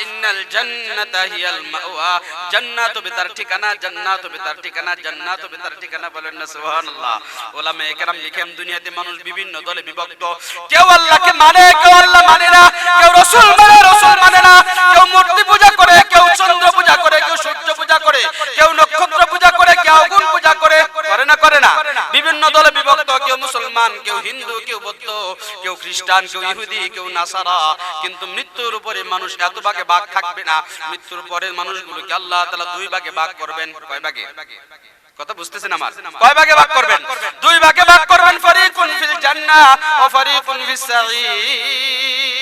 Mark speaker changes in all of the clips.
Speaker 1: Final জান্নাতা হিয়াল মাওয়া। ঠিকানা ঠিকানা ঠিকানা বলেন না, সুবহানাল্লাহ। লিখেন, দুনিয়াতে মানুষ বিভিন্ন দলে বিভক্ত। কেউ আল্লাহকে মানে কেউ আল্লাহ মানে না। কেউ রাসূল মানে রাসূল মানে না। কেউ মূর্তি পূজা করে, কেউ চন্দ্র পূজা করে, কেউ সূর্য পূজা করে, কেউ নক্ষত্র পূজা করে, কেউ আগুন পূজা করে করে না করে না। বিভিন্ন দলে বিভক্ত, কেউ মুসলমান, কেউ হিন্দু, কেউ বৌদ্ধ, কেউ খ্রিস্টান, কেউ ইহুদি, কেউ নাসারা। কিন্তু মৃত্যুর উপরে মানুষ এত ভাগে ভাগ থাকবে না। মৃত্যুর পরে মানুষগুলোকে আল্লাহ তালা দুই ভাগে ভাগ করবেন। কয় ভাগে? কথা বুঝতেছেন আমার? কয় ভাগে ভাগ করবেন? দুই ভাগে ভাগ করবেন, ফরিকুন ফিল জান্নাহ ও ফরিকুন ফিস সাঈর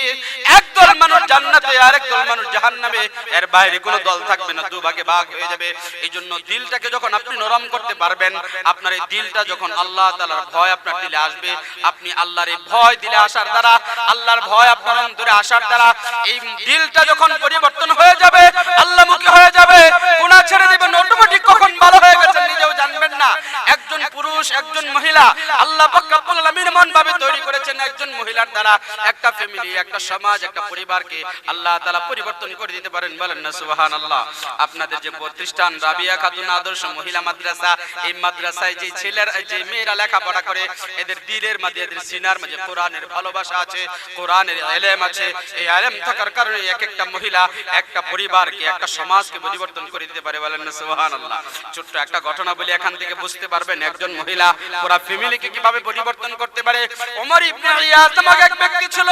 Speaker 1: একদল মানুষ জান্নাতে আর একদল মানুষ জাহান্নামে। এর বাইরে কোনো দল থাকবে না দু ভাগে হয়ে যাবে। এই জন্য দিলটাকে যখন আপনি নরম করতে পারবেন, আপনার এই দিলটা যখন আল্লাহ তাআলার ভয় আপনার দিলে আসবে, আপনি আল্লাহর এই ভয় দিলে আসার দ্বারা, আল্লাহর ভয় আপনার অন্তরে আসার দ্বারা, এই দিলটা যখন পরিবর্তন হয়ে যাবে, আল্লাহমুখী হয়ে যাবে, গুনাহ ছেড়ে দিবেন অটোমেটিক কখন ভালো হয়ে গেছেন নিজেও জানবেন না। একজন পুরুষ, একজন মহিলা, আল্লাহ পাক রব্বুল আলামিন এমন ভাবে তৈরি করেছেন একজন মহিলার দ্বারা, একটা ফ্যামিলি একটা সমাজ, একটা পরিবারকে আল্লাহ তাআলা পরিবর্তন করে দিতে পারেন, বলেন না, সুবহানাল্লাহ। আপনাদের যে প্রতিষ্ঠান রাবিয়া খাতুন আদর্শ মহিলা মাদ্রাসা, এই মাদ্রাসায় যে ছেলের, যে মেয়েরা লেখাপড়া করে, এদের দিলের মাঝে, এদের সিনার মাঝে কোরআনের ভালোবাসা আছে, কোরআনের এলেম আছে। এই এলেম থাকার কারণে এক একটা মহিলা, একটা পরিবারকে, একটা সমাজকে পরিবর্তন করে দিতে পারে, বলেন না, সুবহানাল্লাহ। ছোট্ট একটা ঘটনা বলে, এখান থেকে বুঝতে পারবেন, একজন মহিলা পুরো ফ্যামিলিকে কীভাবে পরিবর্তন করতে পারে? ওমর ইবনে ইয়াস নামক এক ব্যক্তি ছিল,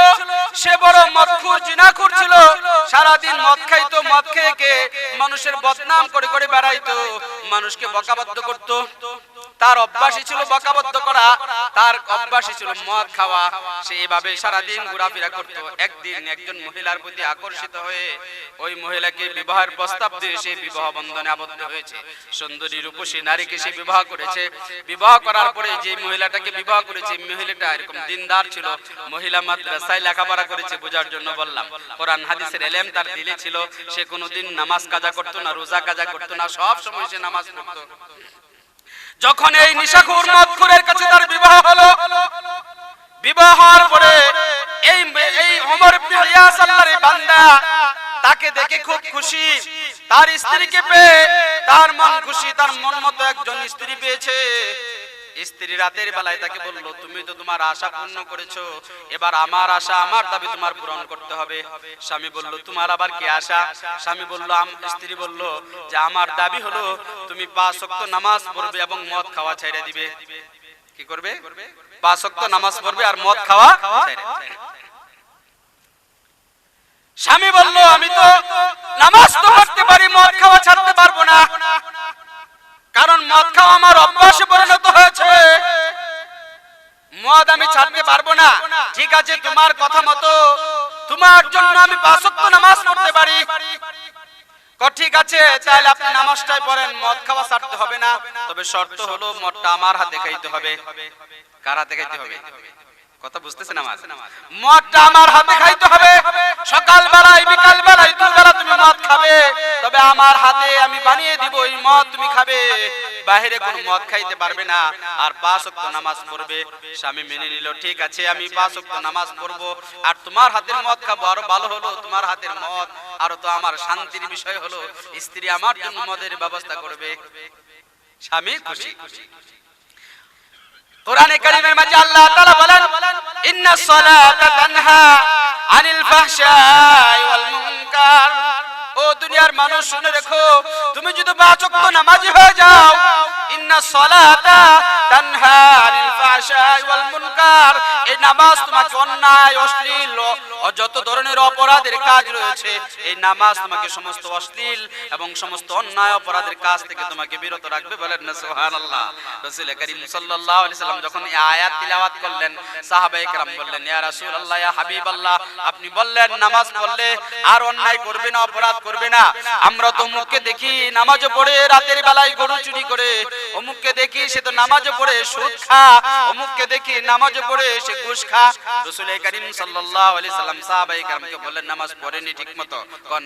Speaker 1: সে সারাদিন মদ খাইতো মদ খেয়ে মানুষের বদনাম করে করে মানুষকে বকাবদ্ধ করত। তার অভ্যাসই ছিল বকাবদ্ধ করা, তার অভ্যাসই ছিল মদ খাওয়া। সে এভাবে সারা দিন ঘোরাফেরা করত। একদিন একজন মহিলার প্রতি আকর্ষিত হয়ে ওই মহিলাকে বিবাহের প্রস্তাব দিয়ে সে বিবাহ বন্ধনে আবদ্ধ হয়েছে। সুন্দরী, রূপসী নারীকে সে বিবাহ করেছে। বিবাহ করার পরে যে মহিলাটাকে বিবাহ করেছে মহিলাটা এরকম দিনদার ছিল। মহিলা মাদ্রাসায় লেখাপড়া করেছে বোঝার জন্য বললাম। কোরআন, হাদিসের এলেম তার দিলে ছিল। সে কোনোদিন নামাজ কাজা করতো না, রোজা কাজা করতো না, সব সময় সে নামাজ পড়তো। যখন এই নিশাখুর মদখুরের কাছে তার বিবাহ হলো বিবাহ পরে এই এই ওমর ইবনে ইয়াস আল্লাহর বান্দা তাকে দেখে খুব খুশি। তার স্ত্রীকে পেয়ে তার মন খুশি, তার মন মতো একজন স্ত্রী পেয়েছে। স্ত্রী রাতের বেলায় তাকে বলল, তুমি তো তোমার আশা পূর্ণ করেছ। এবার আমার আশা, আমার দাবি তোমার পূরণ করতে হবে। স্বামী বলল, তোমার আবার কি আশা? স্বামী বলল স্ত্রী বলল, যে আমার দাবি হলো, তুমি পাঁচ ওয়াক্ত নামাজ পড়বে এবং মদ খাওয়া ছেড়ে দিবে। কি করবে? পাঁচ ওয়াক্ত নামাজ পড়বে আর মদ খাওয়া স্বামী বলল, আমি তো নামাজ তো পড়তে পারি, মদ খাওয়া ছাড়তে পারব না। কারণ মদ খাওয়া আমার অভ্যাসে পারব না। ঠিক আছে, তোমার কথা মতো। তোমার জন্য আমি পাঁচত্ব নামাজ পড়তে পারি। ঠিক আছে, তাহলে আপনি নামাজটাই পড়েন, মদ খাওয়া ছাড়তে হবে না। তবে শর্ত হলো, মদটা আমার হাতে খাইতে হবে। কার হাতে খাইতে হবে? কথা বুঝতেছেন আমার মদটা আমার হাতে খাইতে হবে। সকাল বেলায় বিকাল বেলায় দুই বেলা তুমি মদ খাবে। তবে আমার হাতে আমি বানিয়ে দিব এই মদ তুমি খাবে। বাইরে কোনো মদ খাইতে পারবে না। আর পাঁচ ওয়াক্ত নামাজ পড়বে। স্বামী মেনে নিল, ঠিক আছে, আমি পাঁচ ওয়াক্ত নামাজ পড়ব। আর তোমার হাতের মদ খাব, আরও ভালো হলো তোমার হাতের মদ। আরও তো আমার শান্তির বিষয় হলো। স্ত্রী আমার জন্য মদের ব্যবস্থা করবে। স্বামী খুশি। কোরআনে কারিমের মাঝে আল্লাহ তাআলা বলেন, ইন্না সালাতা তানহা আনিল ফাহশাই ওয়াল মুনকার। ও দুনিয়ার মানুষ, শুনে রেখো, তুমি যদি পাঁচ ওয়াক্ত নামাজি হয়ে যাও, ইন্না সালাতা তানহা আনিল নামাজ নামাজ আপনি বললেন নামাজ পড়লে আর অন্যায় করবে না, অপরাধ করবে না। আমরা তো অমুককে দেখি নামাজও পড়ে, রাতের বেলায় গরু চুরি করে, অমুককে দেখি সে তো নামাজও পড়ে, সুদ খা অমুককে দেখি নামাজে পড়ে সে ঘুষ খা। রসুল করিম সাল্লাম বললেন, নামাজ পড়েনি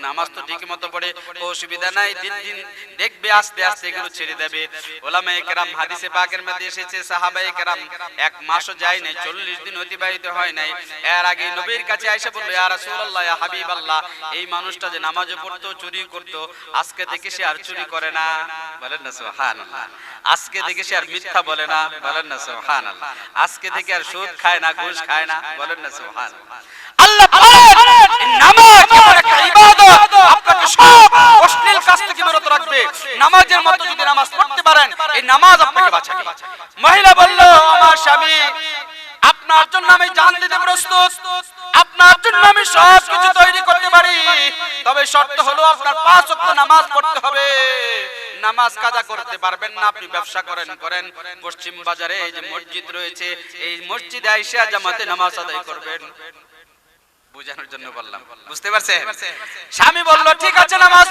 Speaker 1: নামাজ তো পড়ে। অসুবিধা নাই, দিন দিন দেখবে, আস্তে আস্তে এগুলো ছেড়ে দেবে। কেরাম হাদিসে পাকের মধ্যে এসেছে কেরাম এক মাসও যায় নাই 40 দিন অতিবাহিত হয় নাই। এর আগে নবীর কাছে আয়েশা বলল হাবিবাল্লাহ, এই মানুষটা যে নামাজে পড়তো, চুরি করতো, আজকে থেকে সে আর চুরি করে না। বলেন না আজকে থেকে সে আর মিথ্যা বলে না। বলেন না আজকে থেকে আর সুদ খায় না, ঘুষ খায় না, বলেন না নামাজ পড়তে পারেন, এই নামাজ মহিলা বলল, আমার স্বামী, আপনার জন্য আমি জান দিতে প্রস্তুত। আপনার জন্য আমি সব কিছু তৈরি করতে পারি। তবে শর্ত হলো আপনার পাঁচ নামাজ পড়তে হবে। নামাজ কাজা করতে পারবেন না, আপনি ব্যবসা করেন করেন। পশ্চিম বাজারে যে মসজিদ রয়েছে, এই মসজিদে আইসা জামাতে নামাজ আদায় করবেন। জন্য বললাম। বুঝতে স্বামী বলল, ঠিক আছে, নামাজ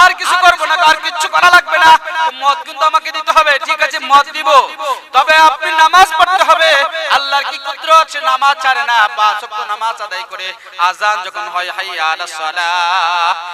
Speaker 1: আর কিছু করব না, আর কিছু করা লাগবে না। মদ কিন্তু আমাকে দিতে হবে। ঠিক আছে, মদ দিব। তবে আপনি নামাজ পড়তে হবে। আল্লাহর কি কুদরত? সে নামাজ ছাড়ে না। পাঁচ ওয়াক্ত নামাজ আদায় করে আজান যখন হয়, হাইয়া আলাস সালাহ।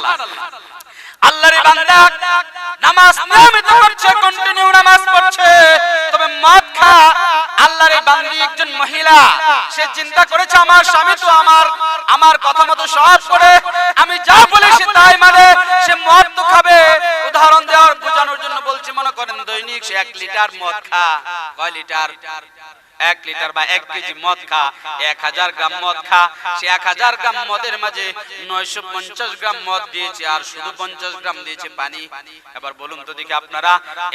Speaker 1: আল্লাহর বান্দা নামাজ নিয়মিত করছে কন্টিনিউ নামাজ পড়ছে। তবে মদ খা, আল্লাহর বান্দি একজন মহিলা, সে চিন্তা করেছে, আমার স্বামী তো আমার আমার কথা মতো সব করে, আমি যা বলি সে তাই মানে সে মদ তো খাবে। উদাহরণ দেওয়ার বোঝানোর জন্য বলছি, মনে করেন দৈনিক সে এক লিটার মদ খা, কয় লিটার? এক লিটার বা এক কেজি মদ খা, এক হাজার গ্রাম মদ খা। সে এক হাজার গ্রাম মদের মাঝে নয়শো পঞ্চাশ গ্রাম মদ দিয়েছে আর শুধু পঞ্চাশ গ্রাম দিয়েছে পানি। এবার বলুন তো দেখি আপনারা,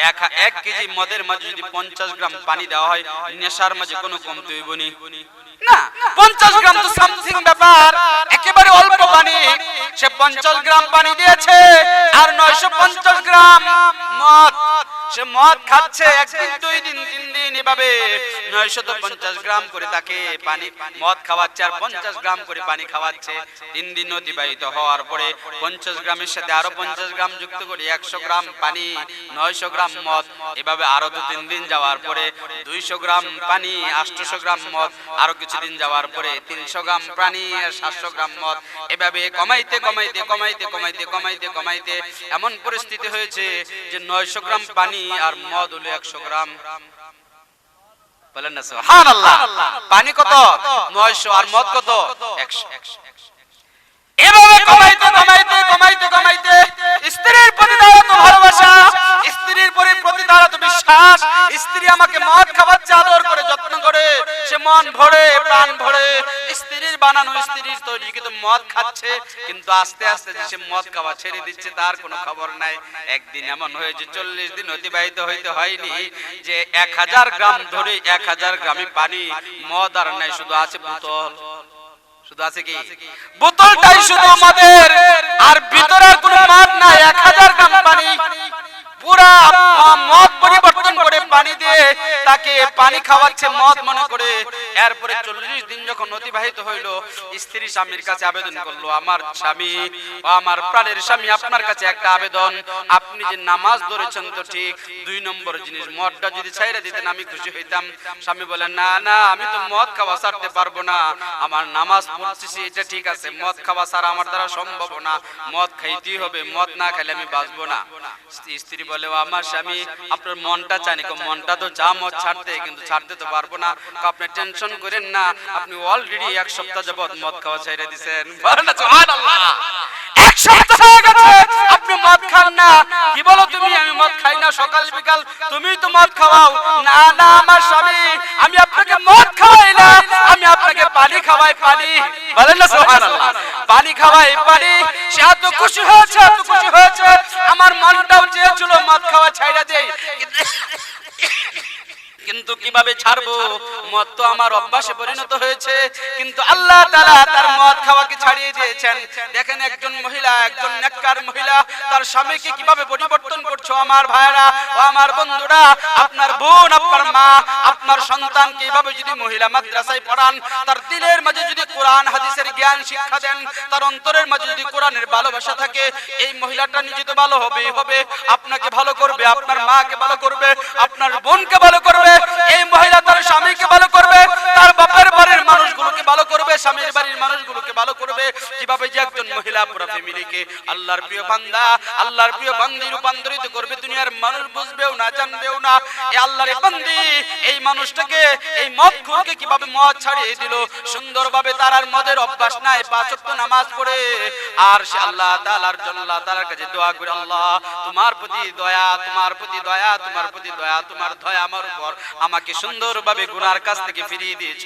Speaker 1: এক এক কেজি মদের মাঝে যদি পঞ্চাশ গ্রাম পানি দেওয়া হয়, নেশার মাঝে কোনো কমতে হইব নি? না, পঞ্চাশ গ্রাম তো সামথিং ব্যাপার। একেবারে অল্প পানি। সে পঞ্চাশ গ্রাম পানি দিয়েছে আর নয়শো পঞ্চাশ গ্রাম মদ। সে মদ খাচ্ছে একদিন, দুই দিন, তিন দিন এভাবে নয়শত পঞ্চাশ গ্রাম করে তাকে পানি, মদ খাওয়াচ্ছে আর পঞ্চাশ গ্রাম করে পানি খাওয়াচ্ছে। তিন দিন অতিবাহিত হওয়ার পরে পঞ্চাশ গ্রামের সাথে আরও পঞ্চাশ গ্রাম যুক্ত করে একশো গ্রাম পানি, নয়শো গ্রাম মদ, এভাবে আরও দু তিন দিন যাওয়ার পরে দুইশো গ্রাম পানি, আটশো গ্রাম মদ, আরও কিছুদিন যাওয়ার পরে তিনশো গ্রাম পানি আর সাতশো গ্রাম মদ, এভাবে কমাইতে কমাইতে কমাইতে কমাইতে কমাইতে কমাইতে এমন পরিস্থিতি হয়েছে যে নয়শো গ্রাম পানি আর মদ হলো একশো গ্রাম। বলেন না, সুবহানাল্লাহ। পানি কত? 900 আর মদ কত? 100 এভাবে কমাইতে কমাইতে কমাইতে কমাইতে স্ত্রীর প্রতি দয়া তো ভালোবাসা স্ত্রীর প্রতি প্রতি তার তো বিশ্বাস। স্ত্রী আমাকে মদ খাওয়াচ্ছে, আদর করে, যত্ন করে। সে মন ভরে, প্রাণ ভরে। স্ত্রীর বানানো স্ত্রীর তৈরি, কিন্তু মদ খাচ্ছে। কিন্তু আস্তে আস্তে যে সে মদ খাওয়া ছেড়ে দিচ্ছে, তার কোনো খবর নাই। একদিন এমন হয়েছে, চল্লিশ দিন অতিবাহিত হইতে হয়নি যে এক হাজার গ্রাম ধরে এক হাজার গ্রামে পানি, মদ আর নাই, শুধু আছে বোতল। শুধু আছে কি? বোতলটাই শুধু আমাদের। আর ভিতরে কোনো মদ নাই, এক হাজার গ্রাম পানি। পুরা মদ পরিবর্তন করে পানি দিয়ে তাকে পানি খাওয়াচ্ছে মদ মনে করে। এরপরে চল্লিশ দিন যখন অতিবাহিত স্ত্রী স্বামীর কাছে আবেদন করল, আমার স্বামী আমার প্রাণের স্বামী, আপনার কাছে একটা আবেদন। আপনি যে নামাজ ধরেছেন তো ঠিক, দুই নম্বর জিনিস, মদটা যদি দিতেন, আমি খুশি হইতাম। স্বামী বলেন না না, আমি তো মদ খাওয়া ছাড়তে পারব না। আমার নামাজ পড়তেছি এটা ঠিক আছে, মদ খাওয়া ছাড়া আমার দ্বারা সম্ভব না। মদ খাইতেই হবে, মদ না খাইলে আমি বাঁচবো না। স্ত্রী বলে "ও আমার স্বামী, আপনার মনটা চাই মনটা তো যা মত ছাড়তে, কিন্তু ছাড়তে তো পারব না। আপনি টেনশন করেন না, আপনি অলরেডি এক সপ্তাহ যাবৎ মদ খাওয়া ছেড়ে দিছেন। আপনি মদ খান না। কি বলো তুমি? আমি মদ খাই না সকাল বিকাল। তুমি তো মদ খাওয়াও। না না, আমার স্বামী, আমি আপনাকে মদ খাওয়াই না। আমি আপনাকে পানি খাওয়াই, পানি। না পানি খাওয়াই, পানি। সে খুশি হয়েছে, এত খুশি হয়েছে। আমার মনটাও চেয়েছিল মদ খাওয়া ছাইড়া দেই। কিন্তু কীভাবে ছাড়বো? মদ তো আমার অভ্যাসে পরিণত হয়েছে। কিন্তু আল্লাহ তাআলা তার মদ খাওয়াকে ছাড়িয়ে দিয়েছেন। দেখেন একজন মহিলা, একজন নেককার মহিলা, তার স্বামীকে কীভাবে পরিবর্তন করছ আমার ভাইরা ও আমার বন্ধুরা, আপনার বোন, আপনার মা, আপনার সন্তান কীভাবে যদি মহিলা মাদ্রাসায় পড়ান, তার দিলের মাঝে যদি কোরআন, হাদিসের জ্ঞান, শিক্ষা দেন, তার অন্তরের মাঝে যদি কোরআনের ভালোবাসা থাকে, এই মহিলাটা নিজে তো ভালো হবে হবে। আপনাকে ভালো করবে, আপনার মাকে ভালো করবে, আপনার বোনকে ভালো করবে। কীভাবে যে একজন মহিলা পুরো ফ্যামিলিকে আল্লাহর প্রিয় বান্দা, আল্লাহর প্রিয় বান্দি রূপান্তরিত করবে, দুনিয়ার মানুষ বুঝবেও না, জানবেও না এই আল্লাহর বান্দি। এই মানুষটাকে, এই মদ কীভাবে মদ ছাড়িয়ে দিল? তার আর মদের অভ্যাস নাই, পাঁচ ওয়াক্ত নামাজ পড়ে। আর সে আল্লাহ জন্য কাছে দোয়া করে, আল্লাহ, তোমার প্রতি দয়া, তোমার প্রতি দয়া, তোমার প্রতি দয়া, তোমার দয়া আমার উপর। আমাকে গুনার কাছ থেকে ফিরিয়ে দিয়েছ।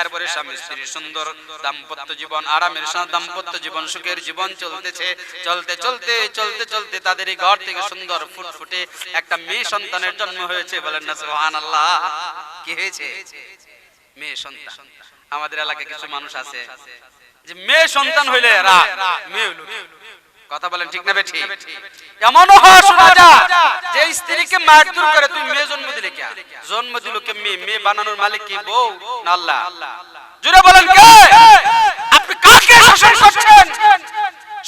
Speaker 1: এরপরে স্বামী স্ত্রীর সুন্দর দাম্পত্য জীবন, আরামের সাথে দাম্পত্য জীবন, সুখের জীবন চলতেছে। চলতে চলতে চলতে চলতে তাদের এই ঘর থেকে সুন্দর ফুটফুটে একটা মেয়ে সন্তানের জন্ম হয়েছে বলেন না আমাদের এলাকায় কিছু মানুষ আছে যে মেয়ে সন্তান হইলে কথা বলেন ঠিক না বেঠি যায় যে স্ত্রীকে করে তুই মেয়ে জন্ম দিলে কে? জন্ম দিল কে মেয়ে? মেয়ে বানানোর মালিক কি বউ না আল্লাহ? জুড়ে বলেন কে? আপনি কাকে শাসন করছেন?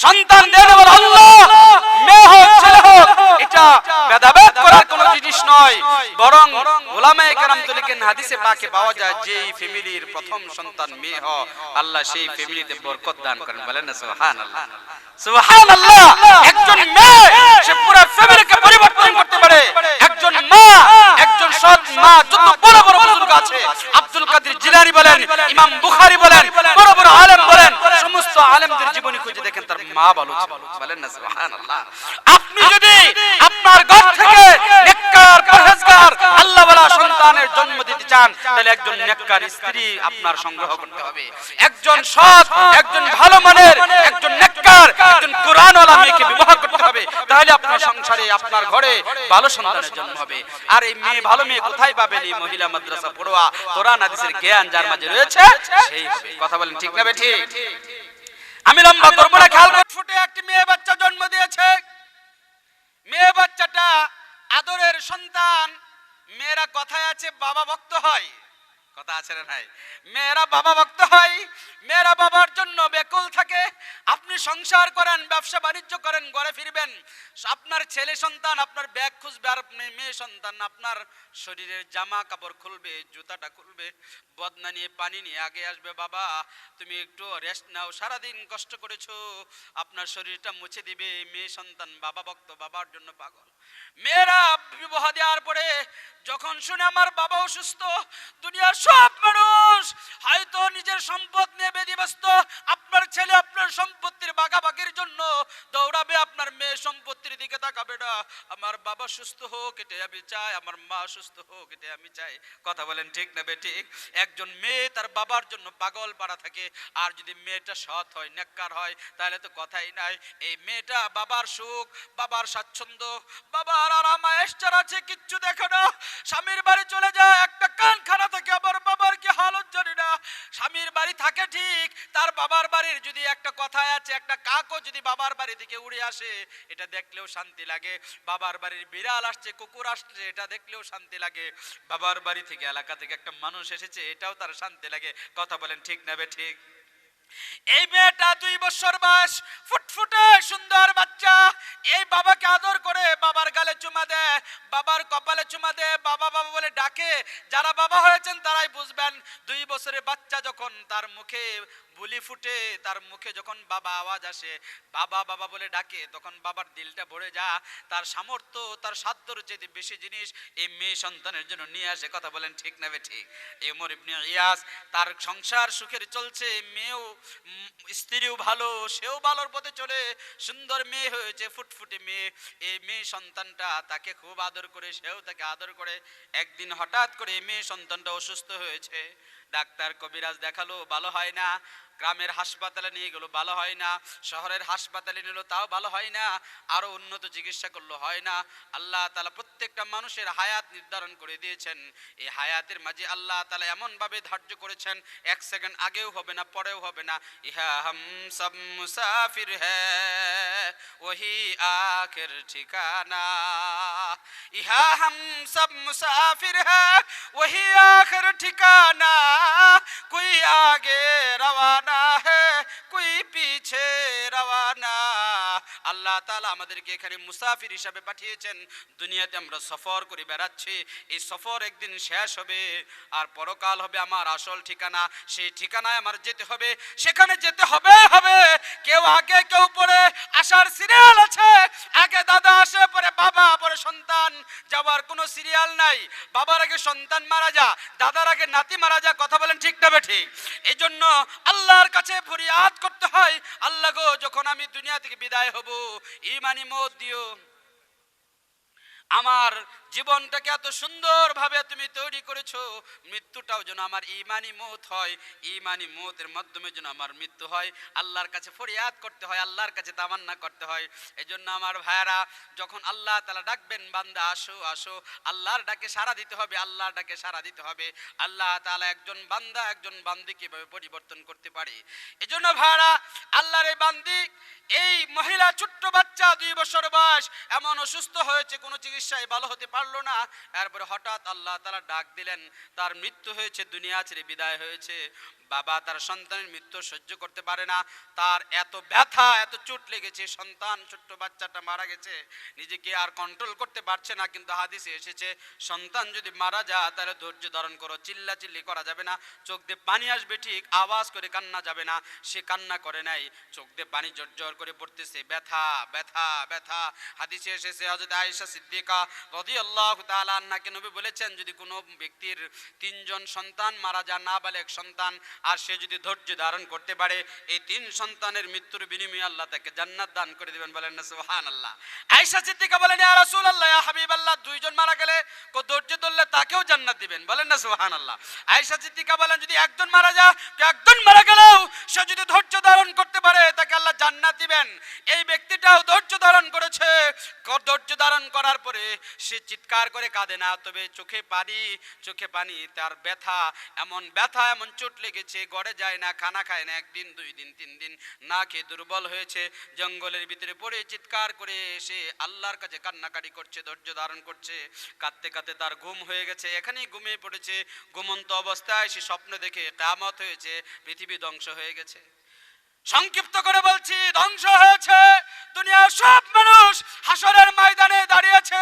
Speaker 1: সন্তান দেন আল্লাহ, মেয়ে হোক, ছেলে হোক, এটা ভেদাভেদ করার কোনো জিনিস নয়। বরং ওলামায়ে কেরাম তো লিখেন হাদিসে পাকে পাওয়া যায় যে ফ্যামিলির প্রথম সন্তান মেয়ে হ আল্লাহ সেই ফ্যামিলিতে বরকত দান করেন। বলেন না, সুবহানাল্লাহ। সুবহানাল্লাহ! একজন মেয়ে, সে পুরো ফ্যামিলিকে পরিবর্তন করতে পারে। একজন মা, একজন সৎ মা, যত বড় বড় বুজুর্গ আছে, আব্দুল কাদের জিলানী বলেন, ইমাম বুখারী বলেন, বড় বড় আলেম বলেন, সমস্ত আলেমদের জীবনী খুঁজে দেখেন তার মা ভালো ছিল। বলেন না, সুবহানাল্লাহ। আপনি যদি আপনার ঘর থেকে নেককার পরহেজগার আল্লাহওয়ালা সন্তানের জন্ম দিতে চান তাহলে একজন নেককার স্ত্রী আপনার সংগ্রহ করতে হবে। একজন সৎ একজন ভালো মানের একজন নেককার একজন কোরআনওয়ালা মেয়েকে বিবাহ করতে হবে তাহলে আপনার সংসারে আপনার ঘরে ভালো সন্তানের জন্ম হবে। আর এই মেয়ে ভালো মেয়ে কোথায় পাবেন এই মহিলা মাদ্রাসা পড়ুয়া কোরআন হাদিসের জ্ঞান যার মাঝে রয়েছে সেই হবে। কথা বলেন ঠিক না বে ঠিক? আমি লম্বা করব না খেয়াল করে। ফুটে একটি মেয়ে বাচ্চা জন্ম দিয়েছে। মেয়ে বাচ্চাটা আদরের সন্তান মেয়েরা কথায় আছে, বাবা ভক্ত হয়। কথা আছে না নাই? মেয়েরা বাবা ভক্ত হয়, মেয়েরা বাবার জন্য বেকুল থাকে। সংসার করেন, ব্যবসা বাণিজ্য করেন, ঘরে ফিরবেন। আপনার ছেলে সন্তান, আপনার ব্যাগ খুঁজবে, আর মেয়ে সন্তান, আপনার শরীরের জামা কাপড় খুলবে, জুতাটা খুলবে, বদনা নিয়ে, পানি নিয়ে আগে আসবে, বাবা, তুমি একটু রেস্ট নাও, সারাদিন কষ্ট করেছ, আপনার শরীরটা মুছে দিবে, মেয়ে সন্তান, বাবা ভক্ত, বাবার জন্য পাগল। মেয়েরা বিবাহ দেওয়ার পরে যখন শুনে আমার বাবা অসুস্থ, দুনিয়ার সব মানুষ হয়তো নিজের সম্পদ নিয়ে বেদিব্যস্ত আপনার ছেলে আপনার সম্পত্তির বাগাবাগির জন্য দৌড়াবে আপনার মেয়ে। সম্পত্তির দিকে তাকাবে না। আমার বাবা সুস্থ হোক এটা আমি চাই। আমার মা সুস্থ হোক এটা আমি চাই। কথা বলেন ঠিক না ঠিক? একজন মেয়ে তার বাবার জন্য পাগল পাড়া থাকে। আর যদি মেয়েটা সৎ হয়, নেককার হয়, তাহলে তো কথাই নাই। এই মেয়েটা বাবার সুখ, বাবার স্বাচ্ছন্দ্য, বাবার আরাম এসচার আছে, কিচ্ছু দেখে না। স্বামীর বাড়ি চলে যায়, একটা কান খানা থাকে, আবার বাবার কি হালত জানি না। স্বামীর বাড়ি থাকে ঠিক, তার বাবার বাড়ির যদি একটা কথায় আছে, একটা কাকও যদি বাবার বাড়ি থেকে উড়ে আসে এটা দেখলেও শান্তি লাগে। বাবার বাড়ির বিড়াল আসছে, কুকুর আসছে, এটা দেখলেও শান্তি লাগে। বাবার বাড়ি থেকে, এলাকা থেকে একটা মানুষ এসেছে, এটাও তার শান্তি লাগে। কথা বলেন ঠিক নেবে ঠিক? এই মেয়েটা দুই বছর বয়স, ফুটফুটে সুন্দর বাচ্চা। এই বাবাকে আদর করে বাবার গালে চুমা দেয়, বাবার কপালে চুমা দেয়, বাবা বাবা বলে ডাকে। যারা বাবা হয়েছেন তারাই বুঝবেন, দুই বছরের বাচ্চা যখন তার মুখে বুলি ফুটে, তার মুখে যখন বাবা আওয়াজ আসে, বাবা বাবা বলে ডাকে, তখন বাবার দিলটা ভরে যা, তার সামর্থ্য, তার সাধ্যর চেয়ে বেশি জিনিস এই মেয়ে সন্তানের জন্য নিয়ে আসে। কথা বলেন ঠিক না ঠিক? এই ওমর ইবনে ইয়াস, তার সংসার সুখের চলছে, মেয়েও স্ত্রীও ভালো, সেও ভালোর পথে চলে, সুন্দর মেয়ে হয়েছে, ফুটফুটে মেয়ে। এই মেয়ে সন্তানটা তাকে খুব আদর করে, সেও তাকে আদর করে। একদিন হঠাৎ করে মেয়ে সন্তানটা অসুস্থ হয়েছে। ডাক্তার কবিরাজ দেখাল, ভালো হয় না। গ্রামের হাসপাতালে নিয়ে গেল, ভালো হয় না। শহরের হাসপাতালে নিল, তাও ভালো হয় না। আরও উন্নত চিকিৎসা করল, হয় না। আল্লাহ তালা প্রত্যেকটা মানুষের হায়াত নির্ধারণ করে দিয়েছেন। এই হায়াতের মাঝে আল্লাহ তালা এমন ভাবে ধার্য করেছেন, এক সেকেন্ড আগেও হবে না, পরেও হবে না। ইহা হাম সব মুসাফির হ্যাঁ আখের ঠিকানা। ইহা হাম সব মুসাফির হ্যাঁ আখের ঠিকানা। कोई आगे रवाना है कोई पीछे रवाना আল্লাহ তালা আমাদেরকে এখানে মুসাফির হিসাবে পাঠিয়েছেন। দুনিয়াতে আমরা সফর করে বেড়াচ্ছি। এই সফর একদিন শেষ হবে, আর পরকাল হবে আমার আসল ঠিকানা। সেই ঠিকানায় আমার যেতে হবে। সেখানে যেতে হবে হবে। কেউ আগে, কেউ পরে। আসার সিরিয়াল আছে। আগে দাদা আসে, পরে বাবা, পরে সন্তান। যাওয়ার কোনো সিরিয়াল নাই। বাবার আগে সন্তান মারা যা, দাদার আগে নাতি মারা যা, কথা বলেন ঠিক না ঠিক এই জন্য আল্লাহর কাছে ফরিয়াদ করতে হয়। আল্লাহ গো, যখন আমি দুনিয়া থেকে বিদায় হব ইমানি মত দিও। আমার জীবনটাকে এত সুন্দরভাবে তুমি তৈরি করেছ, মৃত্যুটাও যেন আমার ইমানি মত হয়, ইমানি মতের মাধ্যমে যেন আমার মৃত্যু হয়। আল্লাহর কাছে ফরিয়াদ করতে হয়, আল্লাহর কাছে তামান্না করতে হয়। এই জন্য আমার ভাইয়ারা, যখন আল্লাহ তালা ডাকবেন, বান্দা, আসো আসো। আল্লাহর ডাকে সারা দিতে হবে, আল্লাহর ডাকে সারা দিতে হবে। আল্লাহ তালা একজন বান্দা, একজন বান্দি কীভাবে পরিবর্তন করতে পারে? এজন্য জন্য ভাইয়ারা, আল্লাহর এই বান্দি এই মহিলা ছোট্ট বাচ্চা, দুই বছর বয়স, এমন অসুস্থ হয়েছে, কোনো চিকিৎসায় ভালো হতে পারল না। এরপরে হঠাৎ আল্লাহ তারা ডাক দিলেন, তার মৃত্যু হয়েছে, দুনিয়া ছেড়ে বিদায় হয়েছে। বাবা তার সন্তানের মৃত্যু সহ্য করতে পারে না। তার এত ব্যথা, এত চোট লেগেছে, সন্তান, ছোট্ট বাচ্চাটা মারা গেছে, নিজেকে আর কন্ট্রোল করতে পারছে না। কিন্তু হাদিসে এসেছে, সন্তান যদি মারা যায়, তাহলে ধৈর্য ধারণ করো। চিল্লা চিল্লি করা যাবে না। চোখ দিয়ে পানি আসবে ঠিক, আওয়াজ করে কান্না যাবে না। সে কান্না করে নাই, চোখ দিয়ে পানি জর্জর করে পড়তেছে। ব্যথা ব্যথা ব্যথা। হাদিসে এসেছে, হযরত আয়েশা সিদ্দিকা রাদিয়াল্লাহু তাআলা আন্নাকে নবী বলেছেন, যদি কোনো ব্যক্তির তিনজন সন্তান মারা যায় নাবালেগ সন্তান আর সে যদি ধৈর্য ধারণ করতে পারে, এই তিন সন্তানের মৃত্যুর বিনিময়ে আল্লাহ তাকে জান্নাত দান করে দিবেন বলেন না, সুবহানাল্লাহ। আয়েশা সিদ্দিকা বলেন, ইয়া রাসূলুল্লাহ, ইয়া হাবিবাল্লাহ। দুইজন মারা গেলে কো ধৈর্য ধরলে তাকেও জান্নাত দিবেন বলেন না, সুবহানাল্লাহ। আয়েশা সিদ্দিকা বলেন, যদি একজন মারা যায় একজন মারা গেলেও সে যদি ধৈর্য ধারণ করতে পারে, তাকে আল্লাহ জান্নাত দিবেন। এই ব্যক্তিটাও ধৈর্য ধারণ করেছে। ধৈর্য ধারণ করার পরে সে চিৎকার করে কাঁদে না, তবে চোখে পানি চোখে পানি তার ব্যথা, এমন ব্যথা, এমন চোট লেগেছে গড়ে যায় না, খানা খায় না, একদিন, দুই দিন, তিন দিন, না খেয়ে দুর্বল হয়েছে, জঙ্গলের ভিতরে পড়ে চিৎকার করে এসে আল্লাহর কাছে কান্নাকাটি করছে, ধৈর্য ধারণ করছে, কাঁদতে কাঁদতে তার ঘুম হয়ে গেছে, এখানেই ঘুমিয়ে পড়েছে, ঘুমন্ত অবস্থায় সে স্বপ্ন দেখে কামত হয়েছে, পৃথিবী ধ্বংস হয়ে গেছে। সংক্ষিপ্ত করে বলছি, ধ্বংস হয়েছে। দুনিয়ার সব মানুষ হাসরের ময়দানে দাঁড়িয়েছে।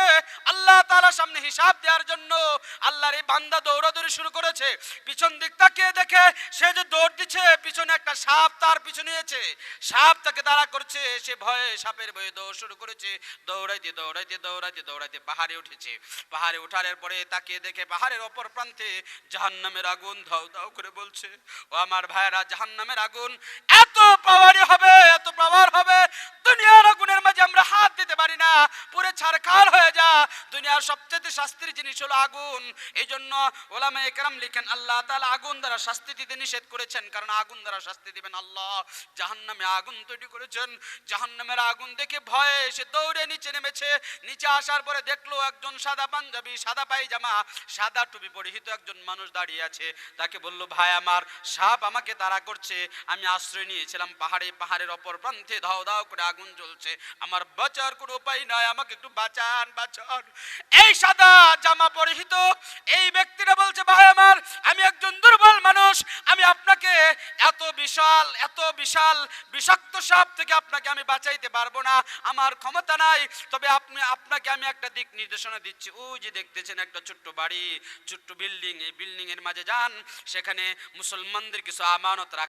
Speaker 1: আল্লাহ তাআলার সামনে হিসাব দেওয়ার জন্য আল্লাহর এই বান্দা দৌড়াদৌড়ি শুরু করেছে। পিছন দিক তাকিয়ে দেখে সে যে দৌড় দিচ্ছে, পিছনে একটা সাপ তার পিছনে আছে। সাপ তাকে দাঁড়া করছে, সে ভয়ে সাপের ভয়ে দৌড় শুরু করেছে। দৌড়াইতে দৌড়াইতে দৌড়াইতে দৌড়াইতে পাহাড়ে উঠেছে। পাহাড়ে উঠার পরে তাকিয়ে দেখে পাহাড়ের অপর প্রান্তে জাহান্নামের আগুন ধাউ ধাউ করে বলছে, ও আমার ভাইয়েরা, জাহান্নামের আগুন এত পাওয়ারি হবে এত পাওয়ার হবে। দুনিয়ার আগুনের মাঝে আমরা দিতে পারি না, পুরো ছারখার হয়ে যা। দুনিয়ার সবচেয়ে শাস্তির জিনিস হলো আগুন। এই জন্য ওলামা একরাম লিখেন, আল্লাহ তাআলা আগুন দ্বারা শাস্তি দিতে নিষেধ করেছেন, কারণ আগুন দ্বারা শাস্তি দিবেন আল্লাহ। জাহান্নামে আগুন তৈরি করেছেন। জাহান্নামের আগুন দেখে ভয়ে সে দৌড়ে নিচে নেমেছে। নিচে আসার পরে দেখল একজন সাদা পাঞ্জাবি, সাদা পায়জামা, সাদা টুপি পরিহিত একজন মানুষ দাঁড়িয়ে আছে। তাকে বলল, ভাই আমার, সাপ আমাকে তাড়া করছে। আমি আশ্রয় নিয়েছিলাম পাহাড়ে, পাহাড়ের অপর প্রান্তে। ধাও ধাও করে আগুন জ্বলছে। আমার বাঁচার কোনো উপায় নাই, আমাকে একটু বাঁচান বাঁচান। এই সাদা জামা পরিহিত, এই ব্যক্তিরা বলছে, ভাই আমার, আমি একজন দুর্বল মানুষ, আমি আপনাকে এত বিশাল এত বিশাল বিষাক্ত সাপ থেকে আপনাকে আমি বাঁচাইতে পারব না, আমার ক্ষমতা নাই। তবে আপনি, আপনাকে আমি একটা দিক নির্দেশনা দিচ্ছি। ও যে দেখতেছেন একটা ছোট্ট বাড়ি, ছোট্ট বিল্ডিং, এই বিল্ডিং এর মাঝে যান, সেখানে মুসলমানদের কিছু আমানত রাখা